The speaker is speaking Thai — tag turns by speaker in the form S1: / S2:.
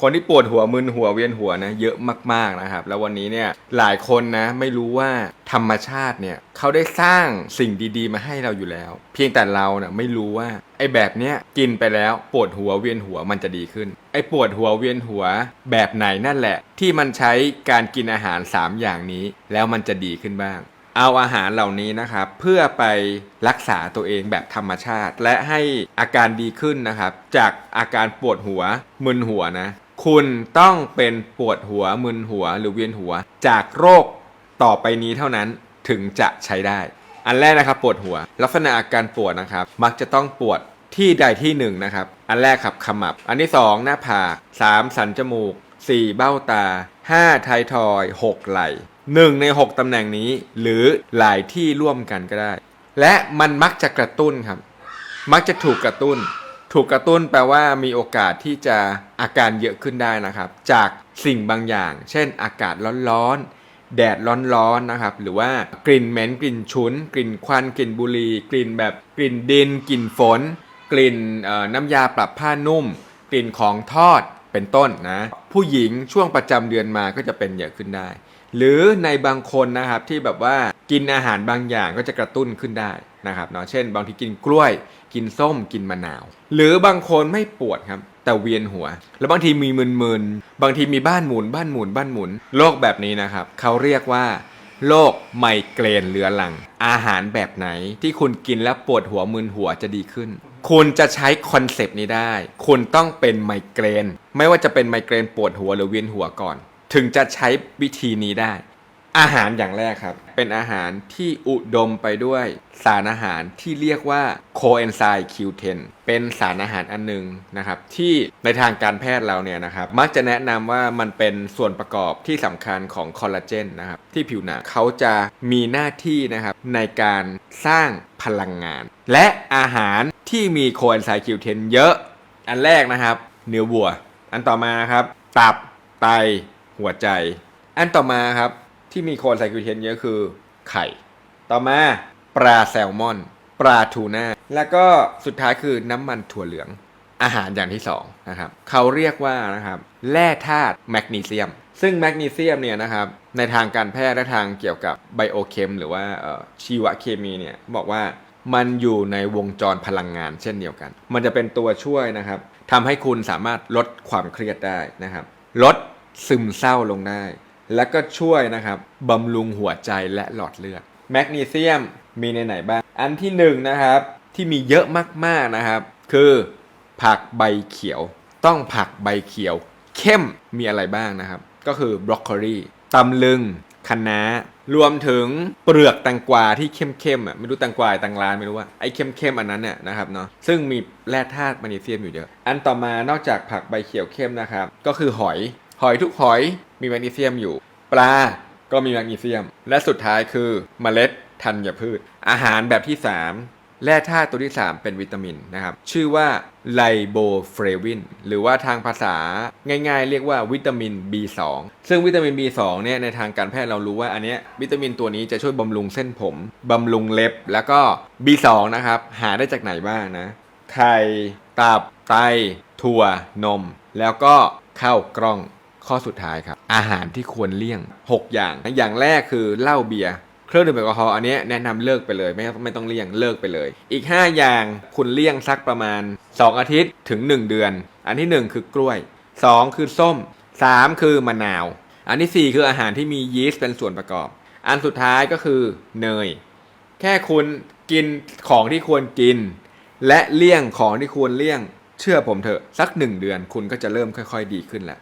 S1: คนที่ปวดหัวมึนหัวเวียนหัวนะเยอะมากๆนะครับ แล้ววันนี้เนี่ยหลายคนนะไม่รู้ว่าธรรมชาติเนี่ยเขาได้สร้างสิ่งดีๆ มาให้เราอยู่แล้ว เพียงแต่เราเนะ่ยไม่รู้ว่าไอ้แบบเนี้ยกินไปแล้วปวดหัวเวียนหัวมันจะดีขึ้น ไอ้ปวดหัวเวียนหัวแบบไหนนั่นแหละ ที่มันใช้การกินอาหาร 3 อย่างนี้ แล้วมันจะดีขึ้นบ้างเอาอาหารเหล่านี้นะครับเพื่อไปรักษาตัวเองแบบธรรมชาติ และให้อาการดีขึ้นนะครับ จากอาการปวดหัวมึนหัวนะ คุณต้องเป็นปวดหัวมึนหัวหรือเวียนหัว จากโรคต่อไปนี้เท่านั้นถึงจะใช้ได้ อันแรกนะครับปวดหัว ลักษณะอาการปวดนะครับ มักจะต้องปวดที่ใดที่หนึ่งนะครับ อันแรกครับขมับ อันที่สองหน้าผากสามสันจมูกสี่เบ้าตาห้าไทยทอยหกไหล่หนึ่งในหกตำแหน่งนี้ หรือหลายที่ร่วมกันก็ได้ และมันมักจะกระตุ้นครับ มักจะถูกกระตุ้น ถูกกระตุ้นแปลว่ามีโอกาสที่จะอาการเยอะขึ้นได้นะครับ จากสิ่งบางอย่าง เช่น อากาศร้อนๆ แดดร้อนๆนะครับ หรือว่ากลิ่นเหม็นกลิ่นฉุน กลิ่นควันกลิ่นบุหรี่กลิ่นแบบกลิ่นดิน กลิ่นฝน กลิ่นน้ำยาปรับผ้านุ่ม กลิ่นของทอดเป็นต้นนะ ผู้หญิงช่วงประจำเดือนมาก็จะเป็นเยอะขึ้นได้ หรือในบางคนนะครับที่แบบว่ากินอาหารบางอย่างก็จะกระตุ้นขึ้นได้ นะครับเนาะเช่น บางทีกินกล้วย กินส้มกินมะนาว หรือบางคนไม่ปวดครับ แต่เวียนหัว แล้วบางทีมีมึนๆบางทีมีบ้านหมุน บ้านหมุน บ้านหมุนโรคแบบนี้นะครับเขาเรียกว่าโรคไมเกรนเรื้อรัง อาหารแบบไหนที่คุณกินแล้วปวดหัวมึนหัวจะดีขึ้น คุณจะใช้คอนเซปต์นี้ได้ คุณต้องเป็นไมเกรน ไม่ว่าจะเป็นไมเกรนปวดหัวหรือเวียนหัวก่อน ถึงจะใช้วิธีนี้ได้ อาหารอย่างแรกครับ เป็นอาหารที่อุดมไปด้วยสารอาหารที่เรียกว่าโคเอนไซม์ Q10 เป็นสารอาหารอันหนึงนะครับ ที่ในทางการแพทย์เราเนี่ยนะครับ มักจะแนะนำว่ามันเป็นส่วนประกอบที่สำคัญของคอลลาเจนนะครับ ที่ผิวหนังเขาจะมีหน้าที่นะครับ ในการสร้างพลังงาน และอาหารที่มีโคเอนไซม์ Q10 เยอะ อันแรกนะครับ เนื้อวัว อันต่อมาครับ ตับไตหัวใจ อันต่อมาครับ ที่มีโคนไซคิวเทนเยอะคือไข่ ต่อมาปลาแซลมอน ปลาทูน่า แล้วก็สุดท้ายคือน้ำมันถั่วเหลือง อาหารอย่างที่สองนะครับเขาเรียกว่านะครับแร่ธาตุแมกนีเซียม ซึ่งแมกนีเซียมเนี่ยนะครับในทางการแพทย์และทางเกี่ยวกับไบโอเคมหรือว่าชีวเคมีเนี่ยบอกว่ามันอยู่ในวงจรพลังงานเช่นเดียวกัน มันจะเป็นตัวช่วยนะครับทำให้คุณสามารถลดความเครียดได้นะครับ ลดซึมเศร้าลงได้ แล้วก็ช่วยนะครับบำรุงหัวใจและหลอดเลือดแมกนีเซียมมีในไหนบ้าง อันที่หนึ่งนะครับที่มีเยอะมากๆนะครับ คือผักใบเขียว ต้องผักใบเขียว เข้มมีอะไรบ้างนะครับ ก็คือบรอกโคลีตำลึงคะน้ารวมถึงเปลือกแตงกวาที่เข้มๆอะไม่รู้แตงกวาแตงลานไม่รู้ว่าไอ้เข้มๆอันนั้นเนี่ยนะครับเนาะซึ่งมีแร่ธาตุแมกนีเซียมอยู่เยอะ อันต่อมานอกจากผักใบเขียวเข้มนะครับ ก็คือหอย หอยทุกหอยมีแมกนีเซียมอยู่ ปลาก็มีแมกนีเซียม และสุดท้ายคือเมล็ดธัญพืช อาหารแบบที่ 3 แร่ธาตุตัวที่ 3 เป็นวิตามินนะครับ ชื่อว่าไลโบเฟรวิน หรือว่าทางภาษาง่ายๆ เรียกว่าวิตามิน B2 ซึ่งวิตามิน B2 เนี่ยในทางการแพทย์เรารู้ว่าอันเนี้ยวิตามินตัวนี้จะช่วยบำรุงเส้นผม บำรุงเล็บ แล้วก็ B2 นะครับ หาได้จากไหนบ้างนะ ไข่ ตับ ไต ถั่ว นม แล้วก็ข้าวกล้อง ข้อสุดท้ายครับ อาหารที่ควรเลี่ยง 6 อย่าง อย่างแรกคือเหล้าเบียร์เครื่องดื่มแอลกอฮอล์อันนี้แนะนำเลิกไปเลยไม่ไม่ต้องเลี่ยงเลิกไปเลย อีก 5 อย่างคุณเลี่ยงสักประมาณ 2 อาทิตย์ถึง 1 เดือน อันที่ 1 คือกล้วย 2 คือส้ม 3 คือมะนาว อันที่ 4 คืออาหารที่มียีสต์เป็นส่วนประกอบ อันสุดท้ายก็คือเนย แค่คุณกินของที่ควรกิน และเลี่ยงของที่ควรเลี่ยง เชื่อผมเถอะสักหนึ่งเดือนคุณก็จะเริ่มค่อย ๆ ดีขึ้นแหล้ว